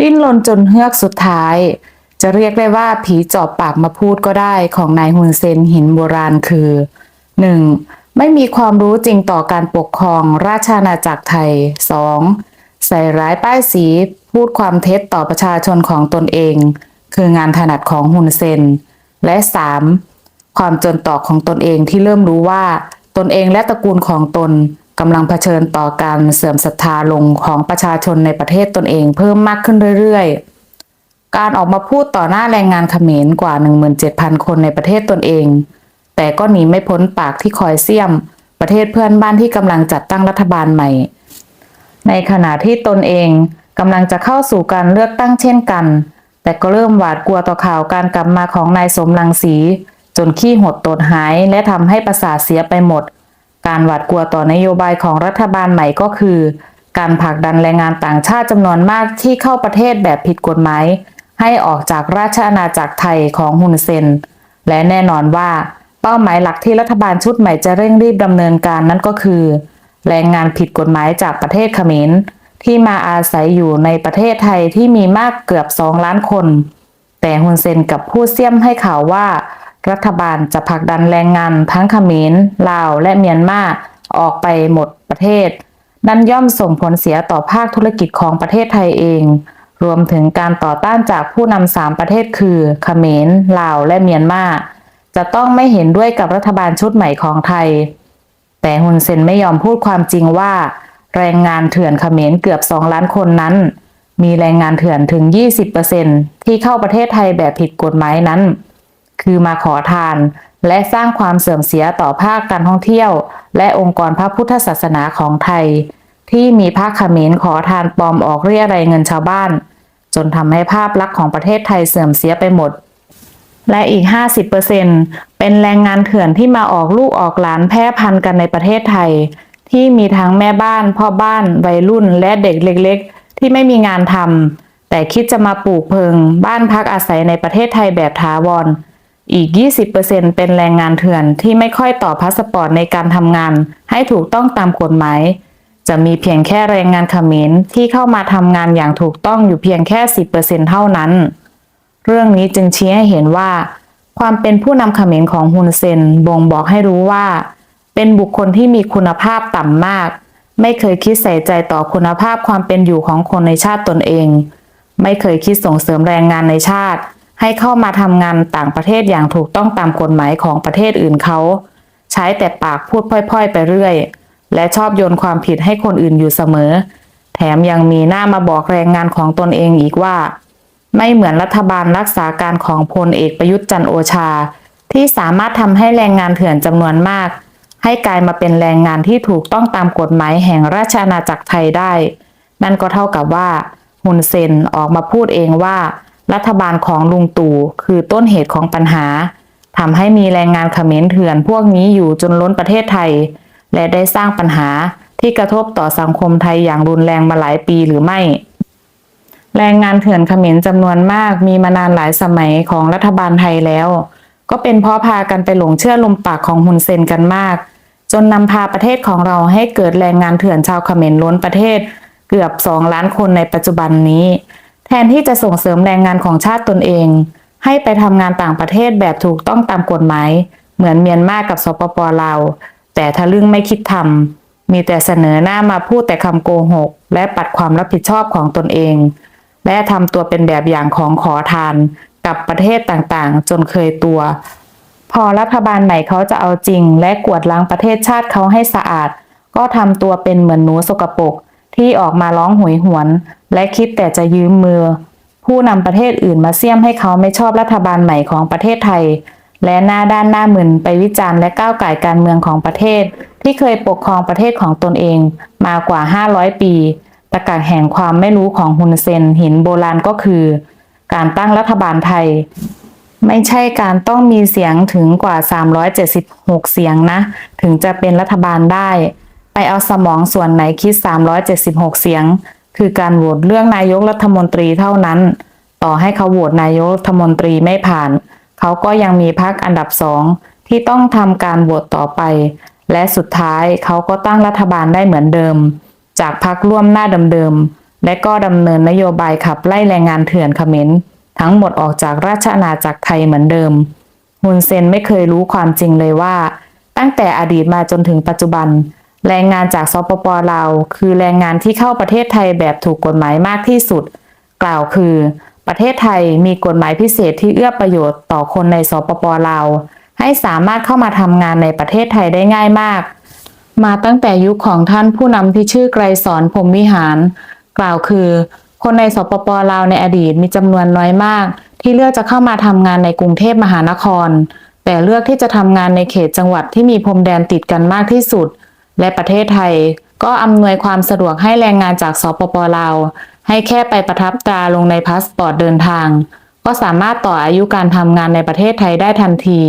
ดิ้นรนจนเฮือกสุดท้าย จะเรียกได้ว่าผีจอบปากมาพูดก็ได้ของนายฮุนเซนหินโบราณคือ 1. ไม่มีความรู้จริงต่อการปกครองราชอาณาจักรไทย 2. ใส่ร้ายป้ายสีพูดความเท็จต่อประชาชนของตนเอง คืองานถนัดของฮุนเซน และ 3. ความจนตอกของตนเองที่เริ่มรู้ว่า ตนเองและตระกูลของตน กำลังเผชิญต่อการเสื่อมศรัทธาลงของประชาชนในประเทศตนเองเพิ่มมากขึ้นเรื่อยๆ การออกมาพูดต่อหน้าแรงงานเขมรกว่า 17,000 คนในประเทศตนเอง แต่ก็หนีไม่พ้นปากที่คอยเสี่ยม ประเทศเพื่อนบ้านที่กำลังจัดตั้งรัฐบาลใหม่ ในขณะที่ตนเองกำลังจะเข้าสู่การเลือกตั้งเช่นกัน แต่ก็เริ่มหวาดกลัวต่อข่าวการกลับมาของนายสมรังสี จนขี้หดตดหายและทำให้ประสาทเสียไปหมด การหวาดกลัวต่อนโยบายของรัฐบาลใหม่ก็คือ การผลักดันแรงงานต่างชาติจำนวนมากที่เข้าประเทศแบบผิดกฎหมาย ให้ออกจากราชอาณาจักรไทยของฮุนเซน และแน่นอนว่าเป้าหมายหลักที่รัฐบาลชุดใหม่จะเร่งรีบดำเนินการนั่นก็คือ แรงงานผิดกฎหมายจากประเทศเขมรที่มาอาศัยอยู่ในประเทศไทยที่มีมากเกือบสองล้านคน แต่ฮุนเซนกับผู้เสี่ยมให้ข่าวว่า รัฐบาลจะผลักดันแรงงานทั้งเขมรลาว และเมียนมาออกไปหมดประเทศ นั่นย่อมส่งผลเสียต่อภาคธุรกิจของประเทศไทยเอง รวมถึงการต่อต้านจากผู้นำสามประเทศคือเขมรลาว และเมียนมาจะต้องไม่เห็นด้วยกับรัฐบาลชุดใหม่ของไทย แต่ฮุนเซนไม่ยอมพูดความจริงว่า แรงงานเถื่อนเขมรเกือบ 2 ล้านคนนั้น มีแรงงานเถื่อนถึง 20%ที่เข้าประเทศไทยแบบผิดกฎหมายนั้น คือมาขอทาน และสร้างความเสื่อมเสียต่อภาคการท่องเที่ยว และองค์กรพระพุทธศาสนาของไทย ที่มีภาคเขมรขอทานปลอมออกเรียรายเงินชาวบ้าน จนทำให้ภาพลักษณ์ของประเทศไทยเสื่อมเสียไปหมด และอีก 50%เป็นแรงงานเถื่อนที่มาออกลูกออกหลานแพร่พันธุ์กันในประเทศไทย ที่มีทั้งแม่บ้าน พ่อบ้าน วัยรุ่น และเด็กเล็ก ๆ ที่ไม่มีงานทำแต่คิดจะมาปลูกเพิง บ้านพักอาศัยในประเทศไทยแบบถาวร อีก 20%เป็นแรงงานเถื่อนที่ไม่ค่อยต่อพาสปอร์ตในการทำงาน ให้ถูกต้องตามกฎหมาย จะมีเพียงแค่แรงงานเขมรที่เข้ามาทำงานอย่างถูกต้องอยู่เพียงแค่ 10%เท่านั้น เรื่องนี้จึงชี้ให้เห็นว่า ความเป็นผู้นำเขมรของฮุนเซนบ่งบอกให้รู้ว่า เป็นบุคคลที่มีคุณภาพต่ำมาก ไม่เคยคิดใส่ใจต่อคุณภาพความเป็นอยู่ของคนในชาติตนเอง ไม่เคยคิดส่งเสริมแรงงานในชาติ ให้เข้ามาทำงานต่างประเทศอย่างถูกต้องตามกฎหมายของประเทศอื่นเขา ใช้แต่ปากพูดพล่อย ๆ ไปเรื่อย และชอบโยนความผิดให้คนอื่นอยู่เสมอ แถมยังมีหน้ามาบอกแรงงานของตนเองอีกว่า ไม่เหมือนรัฐบาลรักษาการของพลเอกประยุทธ์จันโอชา ที่สามารถทำให้แรงงานเถื่อนจำนวนมาก ให้กลายมาเป็นแรงงานที่ถูกต้องตามกฎหมายแห่งราชอาณาจักรไทยได้ นั่นก็เท่ากับว่าฮุนเซนออกมาพูดเองว่า รัฐบาลของลุงตู่คือต้นเหตุของปัญหาทำให้มีแรงงานเขมรเถื่อนพวกนี้อยู่จนล้นประเทศไทย และได้สร้างปัญหาที่กระทบต่อสังคมไทยอย่างรุนแรงมาหลายปีหรือไม่ แรงงานเถื่อนเขมรจำนวนมากมีมานานหลายสมัยของรัฐบาลไทยแล้ว ก็เป็นเพราะพากันไปหลงเชื่อลมปากของฮุนเซนกันมาก จนนำพาประเทศของเราให้เกิดแรงงานเถื่อนชาวเขมรล้นประเทศ เกือบ2ล้านคนในปัจจุบันนี้ แทนที่จะส่งเสริมแรงงานของชาติตนเอง ให้ไปทำงานต่างประเทศแบบถูกต้องตามกฎหมาย เหมือนเมียนมากับสปปลาว แต่ทะลึ่งไม่คิดทำมีแต่เสนอหน้ามาพูดแต่คำโกหก และปัดความรับผิดชอบของตนเอง และทำตัวเป็นแบบอย่างของขอทาน กับประเทศต่างๆ จนเคยตัว พอรัฐบาลใหม่เขาจะเอาจริง และกวดล้างประเทศชาติเขาให้สะอาด ก็ทำตัวเป็นเหมือนหนูสกปรก ที่ออกมาร้องหวยหวน และคิดแต่จะยืมมือ ผู้นำประเทศอื่นมาเสี่ยมให้เขาไม่ชอบรัฐบาลใหม่ของประเทศไทย และหน้าด้านหน้ามึนไปวิจารณ์และก้าวไก่การเมืองของประเทศ ที่เคยปกครองประเทศของตนเองมากว่า 500 ปีตะกากแห่งความไม่รู้ของฮุนเซนหินโบราณก็คือ การตั้งรัฐบาลไทย ไม่ใช่การต้องมีเสียงถึงกว่า 376 เสียงนะ ถึงจะเป็นรัฐบาลได้ เอาสมองส่วนไหนคิด 376 เสียง คือการโหวตเรื่องนายกรัฐมนตรีเท่านั้น ต่อให้เขาโหวตนายกรัฐมนตรีไม่ผ่าน เขาก็ยังมีพรรคอันดับสองที่ต้องทำการโหวตต่อไป และสุดท้ายเขาก็ตั้งรัฐบาลได้เหมือนเดิม จากพรรคร่วมหน้าเดิมและก็ดำเนินนโยบายขับไล่แรงงานเถื่อนเขมรทั้งหมดออกจากราชอาณาจักรไทยเหมือนเดิมฮุนเซนไม่เคยรู้ความจริงเลยว่า ตั้งแต่อดีตมาจนถึงปัจจุบัน แรงงานจากสปปลาวคือแรงงานที่เข้าประเทศไทยแบบถูกกฎหมายมากที่สุด กล่าวคือ ประเทศไทยมีกฎหมายพิเศษที่เอื้อประโยชน์ต่อคนในสปปลาวให้สามารถเข้ามาทำงานในประเทศไทยได้ง่ายมาก มาตั้งแต่ยุคของท่านผู้นำที่ชื่อไกรสอนพรมวิหาร กล่าวคือ คนในสปปลาวในอดีตมีจำนวนน้อยมาก ที่เลือกจะเข้ามาทำงานในกรุงเทพมหานคร แต่เลือกที่จะทำงานในเขตจังหวัดที่มีพรมแดนติดกันมากที่สุด และประเทศไทย ก็อำนวยความสะดวกให้แรงงานจากสปปลาว ให้แค่ไปประทับตราลงในพาสปอร์ตเดินทาง ก็สามารถต่ออายุการทำงานในประเทศไทยได้ทันที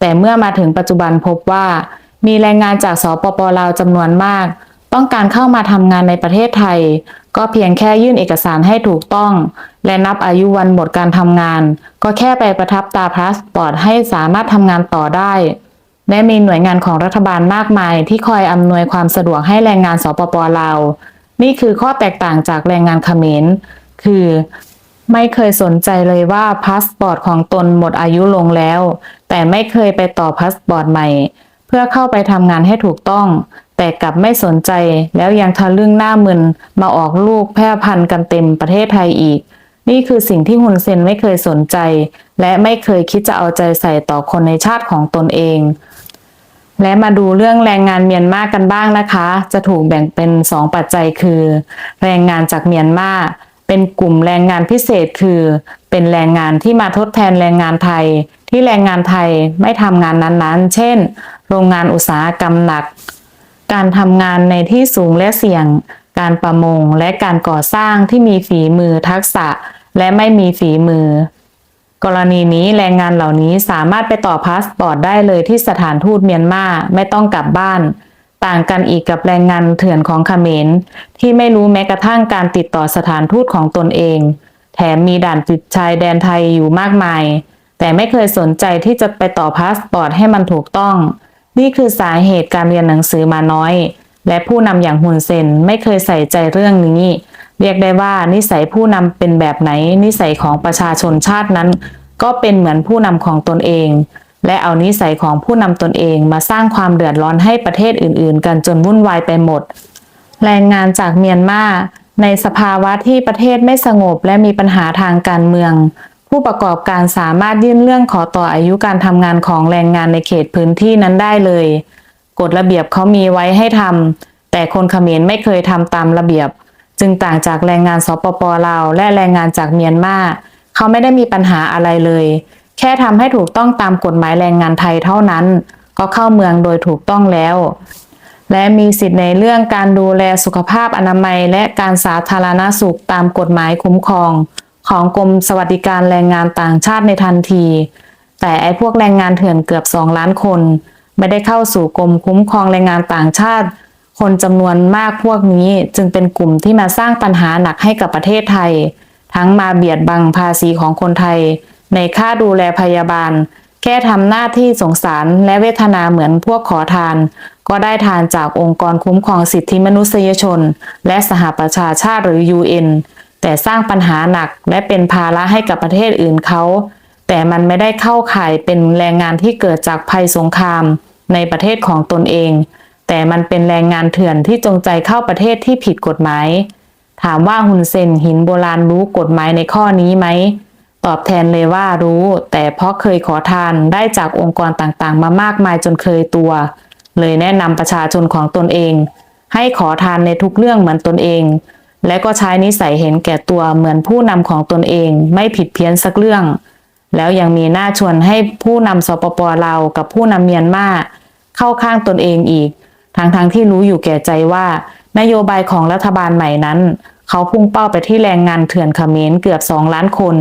แต่เมื่อมาถึงปัจจุบันพบว่า มีแรงงานจากสปปลาวจำนวนมาก ต้องการเข้ามาทำงานในประเทศไทย ก็เพียงแค่ยื่นเอกสารให้ถูกต้อง และนับอายุวันหมดการทำงาน ก็แค่ไปประทับตราพาสปอร์ตให้สามารถทำงานต่อได้ และมีหน่วยงานของรัฐบาลมากมาย ที่คอยอำนวยความสะดวกให้แรงงานสปปลาว นี่คือข้อแตกต่างจากแรงงานเขมร คือ ไม่เคยสนใจเลยว่าพาสปอร์ตของตนหมดอายุลงแล้ว แต่ไม่เคยไปต่อพาสปอร์ตใหม่ เพื่อเข้าไปทำงานให้ถูกต้อง แต่กลับไม่สนใจแล้วยังทะลึ่งหน้ามึนมาออกลูกแพร่พันธุ์กันเต็มประเทศไทยอีกนี่คือสิ่งที่ฮุนเซนไม่เคยสนใจ และไม่เคยคิดจะเอาใจใส่ต่อคนในชาติของตนเอง และมาดูเรื่องแรงงานเมียนมากันบ้างนะคะ จะถูกแบ่งเป็น 2 ปัจจัยคือ แรงงานจากเมียนมาเป็นกลุ่มแรงงานพิเศษคือ เป็นแรงงานที่มาทดแทนแรงงานไทย ที่แรงงานไทยไม่ทำงานนั้นๆ เช่น โรงงานอุตสาหกรรมหนัก การทำงานในที่สูงและเสี่ยง การประมงและการก่อสร้างที่มีฝีมือทักษะ และไม่มีฝีมือ กรณีนี้แรงงานเหล่านี้สามารถไปต่อพาสปอร์ตได้เลยที่สถานทูตเมียนมาไม่ต้องกลับบ้าน ต่างกันอีกกับแรงงานเถื่อนของเขมร ที่ไม่รู้แม้กระทั่งการติดต่อสถานทูตของตนเอง แถมมีด่านติดชายแดนไทยอยู่มากมาย แต่ไม่เคยสนใจที่จะไปต่อพาสปอร์ตให้มันถูกต้อง นี่คือสาเหตุการเรียนหนังสือมาน้อย และผู้นำอย่างฮุนเซนไม่เคยใส่ใจเรื่องนี้ เรียกได้ว่านิสัยผู้นำเป็นแบบไหน นิสัยของประชาชนชาตินั้น ก็เป็นเหมือนผู้นำของตนเอง และเอานิสัยของผู้นำตนเองมาสร้างความเดือดร้อนให้ประเทศอื่น ๆ กันจนวุ่นวายไปหมด แรงงานจากเมียนมาในสภาวะที่ประเทศไม่สงบและมีปัญหาทางการเมือง ผู้ประกอบการสามารถยื่นเรื่องขอต่ออายุการทำงานของแรงงานในเขตพื้นที่นั้นได้เลยกฎระเบียบเขามีไว้ให้ทำแต่คนเขมรไม่เคยทำตามระเบียบ จึงต่างจากแรงงานสปปลาวและแรงงานจากเมียนมาเขาไม่ได้มีปัญหาอะไรเลย แค่ทำให้ถูกต้องตามกฎหมายแรงงานไทยเท่านั้น ก็เข้าเมืองโดยถูกต้องแล้ว และมีสิทธิ์ในเรื่องการดูแลสุขภาพอนามัย และการสาธารณสุขตามกฎหมายคุ้มครอง ของกรมสวัสดิการแรงงานต่างชาติในทันที แต่ไอ้พวกแรงงานเถื่อนเกือบ 2 ล้านคน ไม่ได้เข้าสู่กรมคุ้มครองแรงงานต่างชาติ คนจำนวนมากพวกนี้จึงเป็นกลุ่มที่มาสร้างปัญหาหนักให้กับประเทศไทย ทั้งมาเบียดบังภาษีของคนไทย ในค่าดูแลพยาบาล แค่ทำหน้าที่สงสารและเวทนาเหมือนพวกขอทาน ก็ได้ทานจากองค์กรคุ้มครองสิทธิมนุษยชน และสหประชาชาติหรือ UN แต่สร้างปัญหาหนักและเป็นภาระให้กับประเทศอื่นเขา แต่มันไม่ได้เข้าข่ายเป็นแรงงานที่เกิดจากภัยสงคราม ในประเทศของตนเอง แต่มันเป็นแรงงานเถื่อนที่จงใจเข้าประเทศที่ผิดกฎหมาย ถามว่าฮุนเซนหินโบราณรู้กฎหมายในข้อนี้ไหม ตอบแทนเลยว่ารู้ แต่เพราะเคยขอทานได้จากองค์กรต่างๆ มามากมายจนเคยตัว เลยแนะนำประชาชนของตนเอง ให้ขอทานในทุกเรื่องเหมือนตนเอง และก็ใช้นิสัยเห็นแก่ตัวเหมือนผู้นำของตนเอง ไม่ผิดเพี้ยนสักเรื่อง แล้วยังมีหน้าชวนให้ผู้นำสปปลาวกับผู้นำเมียนมาเข้าข้างตนเองอีก ทั้งๆทที่รู้อยู่แก่ใจว่า นโยบายของรัฐบาลใหม่นั้น เขาพุ่งเป้าไปที่แรงงานเถื่อนเขมรเกือบ2ล้านคน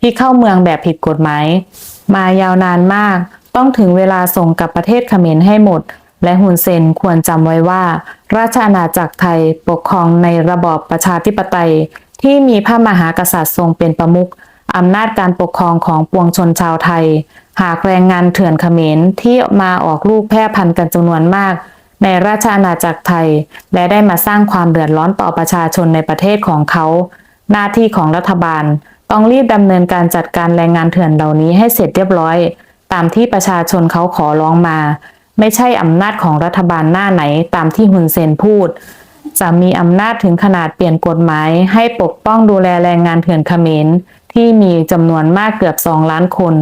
ที่เข้าเมืองแบบผิดกฎหมาย มายาวนานมาก ต้องถึงเวลาส่งกลับประเทศเขมรให้หมด และฮุนเซนควรจำไว้ว่า ราชอาณาจักรไทยปกครองในระบอบประชาธิปไตย ที่มีพระมหากษัตริย์ทรงเป็นประมุขอำนาจการปกครองของปวงชนชาวไทย หากแรงงานเถื่อนเขมรที่มาออกลูกแพร่พันธุ์กันจำนวนมาก ในราชอาณาจักรไทย และได้มาสร้างความเดือดร้อนต่อประชาชนในประเทศของเขา หน้าที่ของรัฐบาลต้องรีบดำเนินการจัดการแรงงานเถื่อนเหล่านี้ให้เสร็จเรียบร้อย ตามที่ประชาชนเขาขอร้องมา ไม่ใช่อำนาจของรัฐบาลหน้าไหนตามที่ฮุนเซนพูด จะมีอำนาจถึงขนาดเปลี่ยนกฎหมาย ให้ปกป้องดูแลแรงงานเถื่อนเขมรที่มีจำนวนมากเกือบสองล้านคน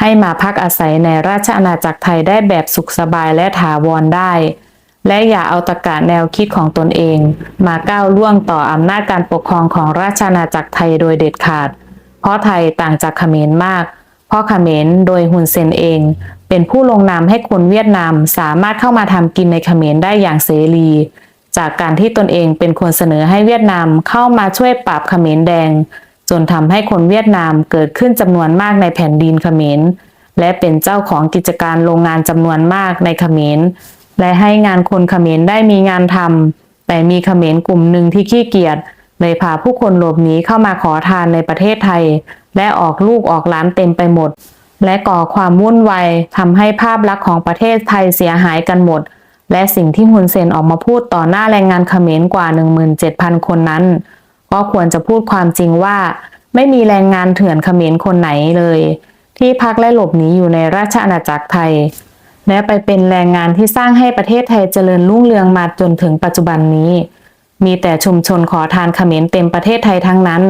ให้มาพักอาศัยในราชอาณาจักรไทยได้แบบสุขสบายและถาวรได้ และอย่าเอาตะกะแนวคิดของตนเอง มาก้าวล่วงต่ออำนาจการปกครองของราชอาณาจักรไทยโดยเด็ดขาด เพราะไทยต่างจากเขมรมาก เพราะเขมรโดยฮุนเซนเอง เป็นผู้ลงนามให้คนเวียดนามสามารถเข้ามาทำกินในเขมรได้อย่างเสรี จากการที่ตนเองเป็นคนเสนอให้เวียดนามเข้ามาช่วยปราบเขมรแดง จนทำให้คนเวียดนามเกิดขึ้นจำนวนมากในแผ่นดินเขมรและเป็นเจ้าของกิจการโรงงานจำนวนมากในเขมร และให้งานคนเขมรได้มีงานทำแต่มีเขมรกลุ่มหนึ่งที่ขี้เกียจเลยพาผู้คนหลบหนีเข้ามาขอทานในประเทศไทย และออกลูกออกหลานเต็มไปหมด และก่อความวุ่นวายทำให้ภาพลักษณ์ของประเทศไทยเสียหายกันหมด และสิ่งที่ฮุนเซนออกมาพูดต่อหน้าแรงงานเขมรกว่า 17,000 คนนั้น ก็ควรจะพูดความจริงว่า ไม่มีแรงงานเถื่อนเขมรคนไหนเลย ที่พักและหลบหนีอยู่ในราชอาณาจักรไทย และไปเป็นแรงงานที่สร้างให้ประเทศไทยเจริญรุ่งเรืองมาจนถึงปัจจุบันนี้ มีแต่ชุมชนขอทานเขมรเต็มประเทศไทยทั้งนั้น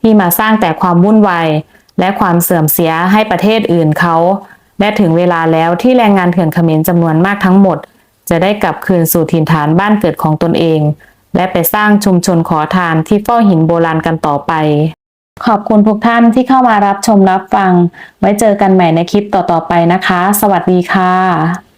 ที่มาสร้างแต่ความวุ่นวายและความเสื่อมเสียให้ประเทศอื่นเขา และถึงเวลาแล้วที่แรงงานเถื่อนเขมรจำนวนมากทั้งหมด จะได้กลับคืนสู่ถิ่นฐานบ้านเกิดของตนเอง และไปสร้างชุมชนขอทานที่เฝ้าหินโบราณกันต่อไป ขอบคุณทุกท่านที่เข้ามารับชมรับฟัง ไว้เจอกันใหม่ในคลิปต่อๆไปนะคะ สวัสดีค่ะ